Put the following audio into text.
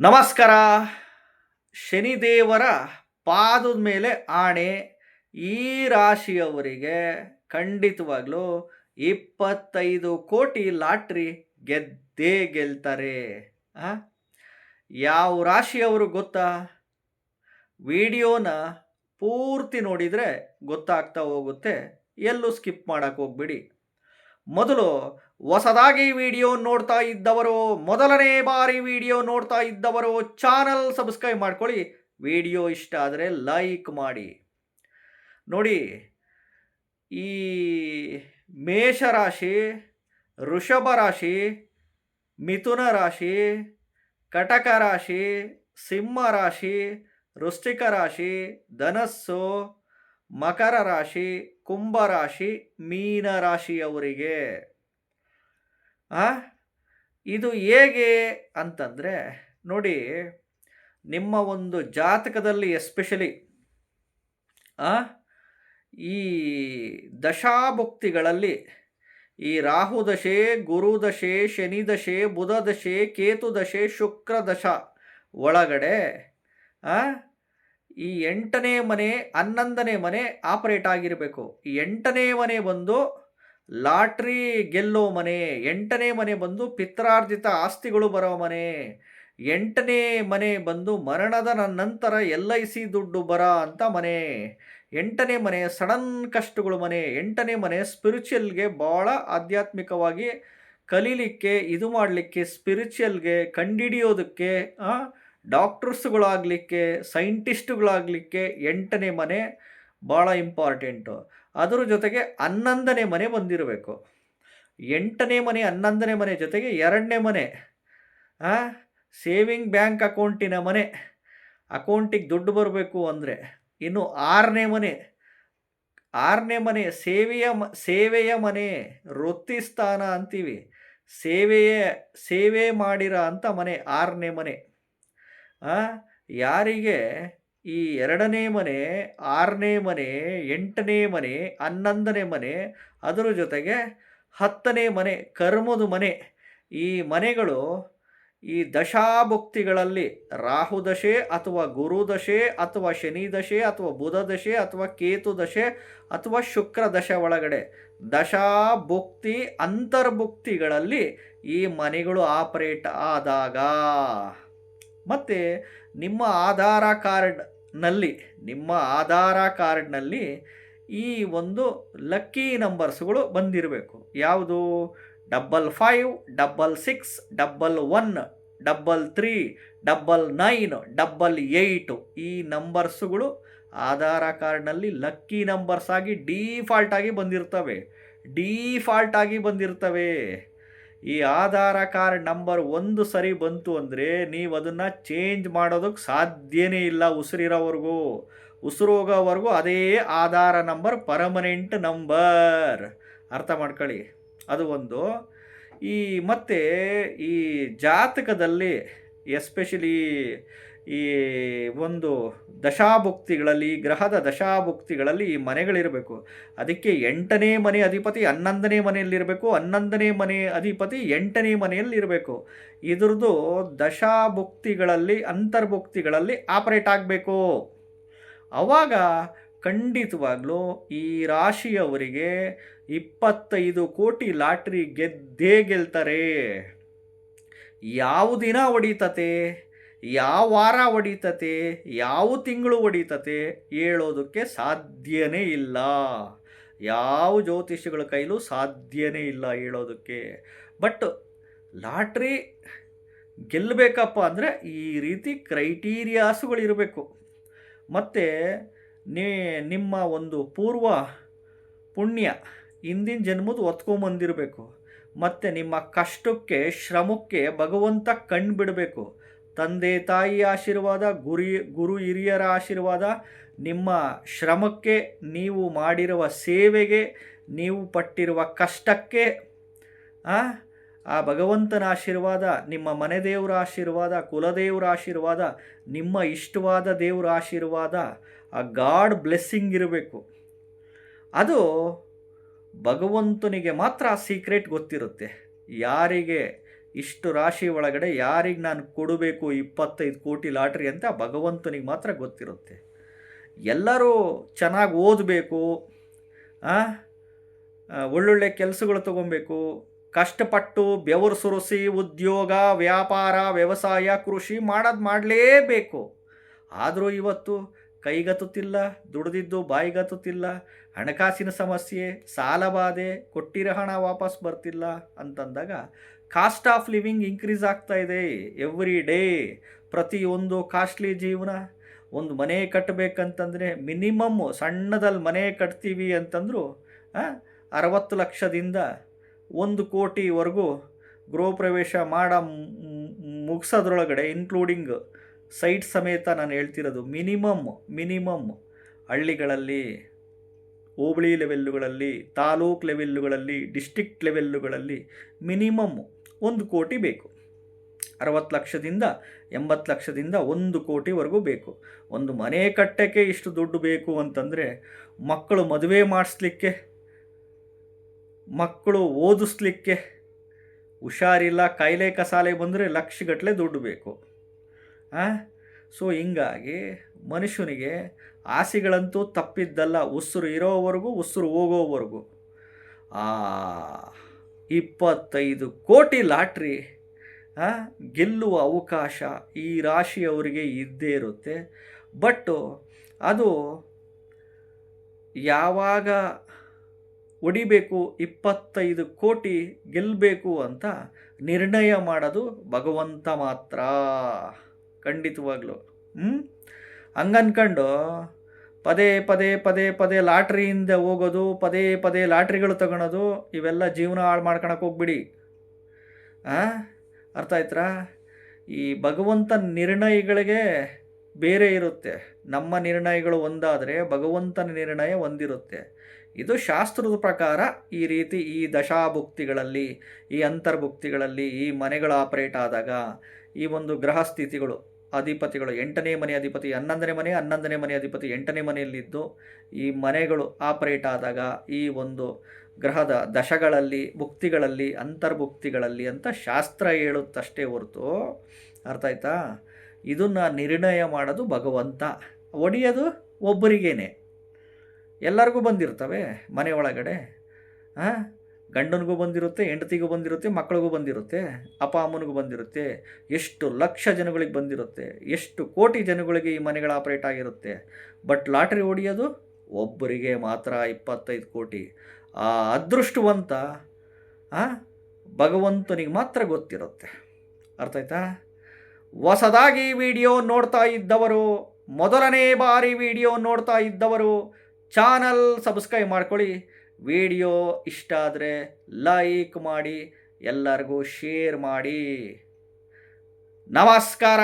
ನಮಸ್ಕಾರ. ಶನಿದೇವರ ಪಾದದ ಮೇಲೆ ಆಣೆ ಈ ರಾಶಿಯವರಿಗೆ ಖಂಡಿತವಾಗ್ಲೂ ಇಪ್ಪತ್ತೈದು ಕೋಟಿ ಲಾಟ್ರಿ ಗೆದ್ದೇ ಗೆಲ್ತಾರೆ? ಯಾವ ರಾಶಿಯವರು ಗೊತ್ತಾ? ವಿಡಿಯೋನ ಪೂರ್ತಿ ನೋಡಿದರೆ ಗೊತ್ತಾಗ್ತಾ ಹೋಗುತ್ತೆ. ಎಲ್ಲೂ ಸ್ಕಿಪ್ ಮಾಡೋಕ್ಕೆ ಹೋಗ್ಬಿಡಿ. ಮೊದಲು ಹೊಸದಾಗಿ ವಿಡಿಯೋ ನೋಡ್ತಾ ಇದ್ದವರು, ಮೊದಲನೇ ಬಾರಿ ವಿಡಿಯೋ ನೋಡ್ತಾ ಇದ್ದವರು ಚಾನಲ್ ಸಬ್ಸ್ಕ್ರೈಬ್ ಮಾಡ್ಕೊಳ್ಳಿ. ವಿಡಿಯೋ ಇಷ್ಟ ಆದರೆ ಲೈಕ್ ಮಾಡಿ. ನೋಡಿ, ಈ ಮೇಷರಾಶಿ ಋಷಭ ರಾಶಿ, ಮಿಥುನ ರಾಶಿ, ಕಟಕ ರಾಶಿ, ಸಿಂಹ ರಾಶಿ, ವೃಶ್ಚಿಕ ರಾಶಿ, ಧನಸ್ಸು, ಮಕರ ರಾಶಿ, ಕುಂಭ ರಾಶಿ, ಮೀನ ರಾಶಿಯವರಿಗೆ. ಇದು ಹೇಗೆ ಅಂತಂದರೆ, ನೋಡಿ, ನಿಮ್ಮ ಒಂದು ಜಾತಕದಲ್ಲಿ ಎಸ್ಪೆಷಲಿ ಆ? ಈ ದಶಾಭುಕ್ತಿಗಳಲ್ಲಿ, ಈ ರಾಹು ದಶೆ, ಗುರು ದಶೆ, ಶನಿ ದಶೆ, ಬುಧ ದಶೆ, ಕೇತು ದಶೆ, ಶುಕ್ರ ದಶ ಒಳಗಡೆ, ಆ? ಈ ಎಂಟನೇ ಮನೆ, ಹನ್ನೊಂದನೇ ಮನೆ ಆಪರೇಟ್ ಆಗಿರಬೇಕು. ಎಂಟನೇ ಮನೆ ಬಂದು ಲಾಟ್ರಿ ಗೆಲ್ಲೋ ಮನೆ, ಎಂಟನೇ ಮನೆ ಬಂದು ಪಿತ್ರಾರ್ಜಿತ ಆಸ್ತಿಗಳು ಬರೋ ಮನೆ, ಎಂಟನೇ ಮನೆ ಬಂದು ಮರಣದ ನಂತರ ಎಲ್ ಐ ಸಿ ದುಡ್ಡು ಬರ ಅಂತ ಮನೆ, ಎಂಟನೇ ಮನೆ ಸಡನ್ ಕಷ್ಟಗಳು ಮನೆ, ಎಂಟನೇ ಮನೆ ಸ್ಪಿರಿಚುವಲ್ಗೆ ಭಾಳ ಆಧ್ಯಾತ್ಮಿಕವಾಗಿ ಕಲೀಲಿಕ್ಕೆ, ಇದು ಮಾಡಲಿಕ್ಕೆ, ಸ್ಪಿರಿಚುಯಲ್ಗೆ ಕಂಡಿಡಿಯೋದಕ್ಕೆ ಡಾಕ್ಟರ್ಸ್ಗಳಾಗಲಿಕ್ಕೆ, ಸೈಂಟಿಸ್ಟ್ಗಳಾಗಲಿಕ್ಕೆ ಎಂಟನೇ ಮನೆ ಭಾಳ ಇಂಪಾರ್ಟೆಂಟು. ಅದರ ಜೊತೆಗೆ ಹನ್ನೊಂದನೇ ಮನೆ ಬಂದಿರಬೇಕು. ಎಂಟನೇ ಮನೆ, ಹನ್ನೊಂದನೇ ಮನೆ ಜೊತೆಗೆ ಎರಡನೇ ಮನೆ. ಸೇವಿಂಗ್ ಬ್ಯಾಂಕ್ ಅಕೌಂಟಿನ ಮನೆ. ಅಕೌಂಟಿಗೆ ದುಡ್ಡು ಬರಬೇಕು ಅಂದರೆ ಇನ್ನು ಆರನೇ ಮನೆ. ಆರನೇ ಮನೆ ಸೇವೆಯ ಮ, ಸೇವೆಯ ಮನೆ, ವೃತ್ತಿ ಸ್ಥಾನ ಅಂತೀವಿ. ಸೇವೆಯ, ಸೇವೆ ಮಾಡಿರೋ ಅಂಥ ಮನೆ, ಆರನೇ ಮನೆ. ಯಾರಿಗೆ? ಈ ಎರಡನೇ ಮನೆ, ಆರನೇ ಮನೆ, ಎಂಟನೇ ಮನೆ, ಹನ್ನೊಂದನೇ ಮನೆ, ಅದರ ಜೊತೆಗೆ ಹತ್ತನೇ ಮನೆ, ಕರ್ಮದ ಮನೆ. ಈ ಮನೆಗಳು ಈ ದಶಾಭುಕ್ತಿಗಳಲ್ಲಿ ರಾಹುದಶೆ ಅಥವಾ ಗುರುದಶೆ ಅಥವಾ ಶನಿ ದಶೆ ಅಥವಾ ಬುಧದಶೆ ಅಥವಾ ಕೇತು ದಶೆ ಅಥವಾ ಶುಕ್ರ ದಶೆ ಒಳಗಡೆ ದಶಾಭುಕ್ತಿ ಅಂತರ್ಭುಕ್ತಿಗಳಲ್ಲಿ ಈ ಮನೆಗಳು ಆಪರೇಟ್ ಆದಾಗ. ಮತ್ತು ನಿಮ್ಮ ಆಧಾರ ಕಾರ್ಡ್ನಲ್ಲಿ ನಿಮ್ಮ ಆಧಾರ ಕಾರ್ಡ್ನಲ್ಲಿ ಈ ಒಂದು ಲಕ್ಕಿ ನಂಬರ್ಸ್ಗಳು ಬಂದಿರಬೇಕು. ಯಾವುದು? Double five double six double one double three double nine double eight ಈ ನಂಬರ್ಸ್ಗಳು ಆಧಾರ ಕಾರ್ಡ್ನಲ್ಲಿ ಲಕ್ಕಿ ನಂಬರ್ಸ್ ಆಗಿ ಡೀಫಾಲ್ಟ್ ಆಗಿ ಬಂದಿರ್ತವೆ. ಡೀಫಾಲ್ಟ್ ಆಗಿ ಬಂದಿರ್ತವೆ. ಈ ಆಧಾರ ಕಾರ್ಡ್ ನಂಬರ್ ಒಂದು ಸರಿ ಬಂತು ಅಂದರೆ ನೀವು ಅದನ್ನು ಚೇಂಜ್ ಮಾಡೋದಕ್ಕೆ ಸಾಧ್ಯನೇ ಇಲ್ಲ ಉಸಿರಿರೋವರೆಗೂ. ಉಸಿರು ಹೋಗೋವರೆಗೂ ಅದೇ ಆಧಾರ ನಂಬರ್ ಪರ್ಮನೆಂಟ್ ನಂಬರ್ ಅರ್ಥ ಮಾಡ್ಕೊಳ್ಳಿ. ಅದು ಒಂದು. ಈ ಮತ್ತು ಈ ಜಾತಕದಲ್ಲಿ ಎಸ್ಪೆಷಲಿ ಈ ಒಂದು ದಶಾಭುಕ್ತಿಗಳಲ್ಲಿ, ಗ್ರಹದ ದಶಾಭುಕ್ತಿಗಳಲ್ಲಿ ಈ ಮನೆಗಳಿರಬೇಕು. ಅದಕ್ಕೆ ಎಂಟನೇ ಮನೆ ಅಧಿಪತಿ ಹನ್ನೊಂದನೇ ಮನೆಯಲ್ಲಿರಬೇಕು, ಹನ್ನೊಂದನೇ ಮನೆ ಅಧಿಪತಿ ಎಂಟನೇ ಮನೆಯಲ್ಲಿರಬೇಕು. ಇದ್ರದ್ದು ದಶಾಭುಕ್ತಿಗಳಲ್ಲಿ, ಅಂತರ್ಭುಕ್ತಿಗಳಲ್ಲಿ ಆಪರೇಟ್ ಆಗಬೇಕು. ಆವಾಗ ಖಂಡಿತವಾಗ್ಲೂ ಈ ರಾಶಿಯವರಿಗೆ ಇಪ್ಪತ್ತೈದು ಕೋಟಿ ಲಾಟ್ರಿ ಗೆದ್ದೇ ಗೆಲ್ತಾರೆ. ಯಾವ ದಿನ ಹೊಡಿತತೆ? ಯಾವ ವಾರ ಹೊಡಿತತೆ ಯಾವ ತಿಂಗಳು ಹೊಡಿತತೆ ಹೇಳೋದಕ್ಕೆ ಸಾಧ್ಯನೇ ಇಲ್ಲ. ಯಾವ ಜ್ಯೋತಿಷಿಗಳ ಕೈಲೂ ಸಾಧ್ಯನೇ ಇಲ್ಲ ಹೇಳೋದಕ್ಕೆ. ಬಟ್ ಲಾಟ್ರಿ ಗೆಲ್ಲಬೇಕಪ್ಪ ಅಂದರೆ ಈ ರೀತಿ ಕ್ರೈಟೀರಿಯಾಸುಗಳಿರಬೇಕು ಮತ್ತು ನೀ, ನಿಮ್ಮ ಒಂದು ಪೂರ್ವ ಪುಣ್ಯ ಹಿಂದಿನ ಜನ್ಮದ ಒತ್ಕೊಂಬಂದಿರಬೇಕು. ಮತ್ತು ನಿಮ್ಮ ಕಷ್ಟಕ್ಕೆ, ಶ್ರಮಕ್ಕೆ ಭಗವಂತ ಕಣ್ಣು ಬಿಡಬೇಕು. ತಂದೆ ತಾಯಿ ಆಶೀರ್ವಾದ ಗುರಿ ಗುರು ಹಿರಿಯರ ಆಶೀರ್ವಾದ ನಿಮ್ಮ ಶ್ರಮಕ್ಕೆ ನೀವು ಮಾಡಿರುವ ಸೇವೆಗೆ ನೀವು ಪಟ್ಟಿರುವ ಕಷ್ಟಕ್ಕೆ ಆ, ಭಗವಂತನ ಆಶೀರ್ವಾದ ನಿಮ್ಮ ಮನೆ ದೇವರ ಆಶೀರ್ವಾದ ಕುಲದೇವರ ಆಶೀರ್ವಾದ ನಿಮ್ಮ ಇಷ್ಟವಾದ ದೇವರ ಆಶೀರ್ವಾದ ಆ ಗಾಡ್ ಬ್ಲೆಸ್ಸಿಂಗ್ ಇರಬೇಕು. ಅದು ಭಗವಂತನಿಗೆ ಮಾತ್ರ ಸೀಕ್ರೆಟ್ ಗೊತ್ತಿರುತ್ತೆ. ಯಾರಿಗೆ ಇಷ್ಟು ರಾಶಿ ಒಳಗಡೆ ಯಾರಿಗೆ ನಾನು ಕೊಡಬೇಕು ಇಪ್ಪತ್ತೈದು ಕೋಟಿ ಲಾಟ್ರಿ ಅಂತ ಭಗವಂತನಿಗೆ ಮಾತ್ರ ಗೊತ್ತಿರುತ್ತೆ. ಎಲ್ಲರೂ ಚೆನ್ನಾಗಿ ಓದಬೇಕು ಒಳ್ಳೊಳ್ಳೆ ಕೆಲಸಗಳು ತಗೊಬೇಕು, ಕಷ್ಟಪಟ್ಟು ಬೆವರು ಸುರಿಸಿ ಉದ್ಯೋಗ, ವ್ಯಾಪಾರ, ವ್ಯವಸಾಯ, ಕೃಷಿ ಮಾಡೋದು ಮಾಡಲೇಬೇಕು. ಆದರೂ ಇವತ್ತು ಕೈಗತ್ತುತ್ತಿಲ್ಲ ದುಡಿದಿದ್ದು ಬಾಯಿಗತ್ತುತ್ತಿಲ್ಲ ಹಣಕಾಸಿನ ಸಮಸ್ಯೆ ಸಾಲಬಾಧೆ ಕೊಟ್ಟಿರೋ ಹಣ ವಾಪಸ್ ಬರ್ತಿಲ್ಲ ಅಂತಂದಾಗ ಕಾಸ್ಟ್ ಆಫ್ ಲಿವಿಂಗ್ ಇನ್ಕ್ರೀಸ್ ಆಗ್ತಾ ಇದೆ ಎವ್ರಿ ಡೇ. ಪ್ರತಿಯೊಂದು ಕಾಸ್ಟ್ಲಿ ಜೀವನ ಒಂದು ಮನೆ ಕಟ್ಟಬೇಕಂತಂದರೆ ಮಿನಿಮಮ್ ಸಣ್ಣದಲ್ಲಿ ಮನೆ ಕಟ್ತೀವಿ ಅಂತಂದರೂ ಅರವತ್ತು ಲಕ್ಷದಿಂದ ಒಂದು ಕೋಟಿವರೆಗೂ ಗೃಹ ಪ್ರವೇಶ ಮಾಡ ಮುಗಿಸೋದ್ರೊಳಗಡೆ ಇನ್ಕ್ಲೂಡಿಂಗ್ ಸೈಟ್ ಸಮೇತ ನಾನು ಹೇಳ್ತಿರೋದು ಮಿನಿಮಮ್ ಮಿನಿಮಮ್ ಹಳ್ಳಿಗಳಲ್ಲಿ, ಹೋಬಳಿ ಲೆವೆಲ್ಲುಗಳಲ್ಲಿ ತಾಲೂಕ್ ಲೆವೆಲ್ಲುಗಳಲ್ಲಿ ಡಿಸ್ಟಿಕ್ಟ್ ಲೆವೆಲ್ಲುಗಳಲ್ಲಿ ಮಿನಿಮಮ್ ಒಂದು ಕೋಟಿ ಬೇಕು. ಅರವತ್ತು ಲಕ್ಷದಿಂದ ಎಂಬತ್ತು ಲಕ್ಷದಿಂದ ಒಂದು ಕೋಟಿವರೆಗೂ ಬೇಕು. ಒಂದು ಮನೆ ಕಟ್ಟಕ್ಕೆ ಇಷ್ಟು ದುಡ್ಡು ಬೇಕು ಅಂತಂದರೆ ಮಕ್ಕಳು ಮದುವೆ ಮಾಡಿಸ್ಲಿಕ್ಕೆ, ಮಕ್ಕಳು ಓದಿಸ್ಲಿಕ್ಕೆ ಹುಷಾರಿಲ್ಲ, ಕಾಯಿಲೆ ಕಸಾಲೆ ಬಂದರೆ ಲಕ್ಷಗಟ್ಟಲೆ ದುಡ್ಡು ಬೇಕು. ಸೊ ಹಿಂಗಾಗಿ ಮನುಷ್ಯನಿಗೆ ಆಸೆಗಳಂತೂ ತಪ್ಪಿದ್ದಲ್ಲ, ಉಸಿರು ಇರೋವರೆಗೂ, ಉಸಿರು ಹೋಗೋವರೆಗೂ. ಆ ಇಪ್ಪತ್ತೈದು ಕೋಟಿ ಲಾಟ್ರಿ ಗೆಲ್ಲುವ ಅವಕಾಶ ಈ ರಾಶಿಯವರಿಗೆ ಇದ್ದೇ ಇರುತ್ತೆ. ಬಟ್ಟು ಅದು ಯಾವಾಗ ಹೊಡಿಬೇಕು ಇಪ್ಪತ್ತೈದು ಕೋಟಿ ಗೆಲ್ಲಬೇಕು ಅಂತ ನಿರ್ಣಯ ಮಾಡೋದು ಭಗವಂತ ಮಾತ್ರ. ಖಂಡಿತವಾಗ್ಲು. ಹ್ಞೂ ಹಂಗನ್ಕಂಡು ಪದೇ ಪದೇ ಪದೇ ಪದೇ ಲಾಟ್ರಿಯಿಂದ ಹೋಗೋದು, ಪದೇ ಪದೇ ಲಾಟ್ರಿಗಳು ತಗೊಳೋದು, ಇವೆಲ್ಲ ಜೀವನ ಹಾಳು ಮಾಡ್ಕೊಳಕ್ಕೆ ಹೋಗ್ಬಿಡಿ. ಅರ್ಥ ಆಯ್ತಾ ಈ ಭಗವಂತ ನಿರ್ಣಯಗಳಿಗೆ ಬೇರೆ ಇರುತ್ತೆ. ನಮ್ಮ ನಿರ್ಣಯಗಳು ಒಂದಾದರೆ ಭಗವಂತನ ನಿರ್ಣಯ ಒಂದಿರುತ್ತೆ. ಇದು ಶಾಸ್ತ್ರದ ಪ್ರಕಾರ ಈ ರೀತಿ ಈ ದಶಾಭುಕ್ತಿಗಳಲ್ಲಿ, ಈ ಅಂತರ್ಭುಕ್ತಿಗಳಲ್ಲಿ, ಈ ಮನೆಗಳು ಆಪರೇಟ್ ಆದಾಗ ಈ ಒಂದು ಗ್ರಹ ಸ್ಥಿತಿಗಳು. ಅಧಿಪತಿಗಳು ಎಂಟನೇ ಮನೆ ಅಧಿಪತಿ, ಹನ್ನೊಂದನೇ ಮನೆ ಹನ್ನೊಂದನೇ ಮನೆ ಅಧಿಪತಿ, ಎಂಟನೇ ಮನೆಯಲ್ಲಿದ್ದು ಈ ಮನೆಗಳು ಆಪರೇಟ್ ಆದಾಗ ಈ ಒಂದು ಗ್ರಹದ ದಶಗಳಲ್ಲಿ, ಭುಕ್ತಿಗಳಲ್ಲಿ, ಅಂತರ್ಭುಕ್ತಿಗಳಲ್ಲಿ ಅಂತ ಶಾಸ್ತ್ರ ಹೇಳುತ್ತಷ್ಟೇ ಹೊರತು ಅರ್ಥ ಆಯ್ತಾ? ಇದನ್ನು ನಿರ್ಣಯ ಮಾಡೋದು ಭಗವಂತ. ಒಡೆಯೋದು ಒಬ್ಬರಿಗೇನೆ. ಎಲ್ಲರಿಗೂ ಬಂದಿರ್ತವೆ ಮನೆ ಒಳಗಡೆ. ಹಾಂ ಗಂಡನಿಗೂ ಬಂದಿರುತ್ತೆ, ಹೆಂಡತಿಗೂ ಬಂದಿರುತ್ತೆ, ಮಕ್ಕಳಿಗೂ ಬಂದಿರುತ್ತೆ, ಅಪ್ಪ ಅಮ್ಮನಿಗೂ ಬಂದಿರುತ್ತೆ, ಎಷ್ಟು ಲಕ್ಷ ಜನಗಳಿಗೆ ಬಂದಿರುತ್ತೆ, ಎಷ್ಟು ಕೋಟಿ ಜನಗಳಿಗೆ ಈ ಮನೆಗಳ ಆಪ್ರೇಟ್ ಆಗಿರುತ್ತೆ. ಬಟ್ ಲಾಟ್ರಿ ಹೊಡಿಯೋದು ಒಬ್ಬರಿಗೆ ಮಾತ್ರ ಇಪ್ಪತ್ತೈದು ಕೋಟಿ. ಆ ಅದೃಷ್ಟವಂತ ಭಗವಂತನಿಗೆ ಮಾತ್ರ ಗೊತ್ತಿರುತ್ತೆ. ಅರ್ಥ ಆಯ್ತಾ? ಹೊಸದಾಗಿ ವಿಡಿಯೋ ನೋಡ್ತಾ ಇದ್ದವರು, ಮೊದಲನೇ ಬಾರಿ ವಿಡಿಯೋ ನೋಡ್ತಾ ಇದ್ದವರು ಚಾನಲ್ ಸಬ್ಸ್ಕ್ರೈಬ್ ಮಾಡ್ಕೊಳ್ಳಿ. ವಿಡಿಯೋ ಇಷ್ಟ ಆದರೆ ಲೈಕ್ ಮಾಡಿ ಎಲ್ಲರಿಗೂ ಶೇರ್ ಮಾಡಿ. ನಮಸ್ಕಾರ!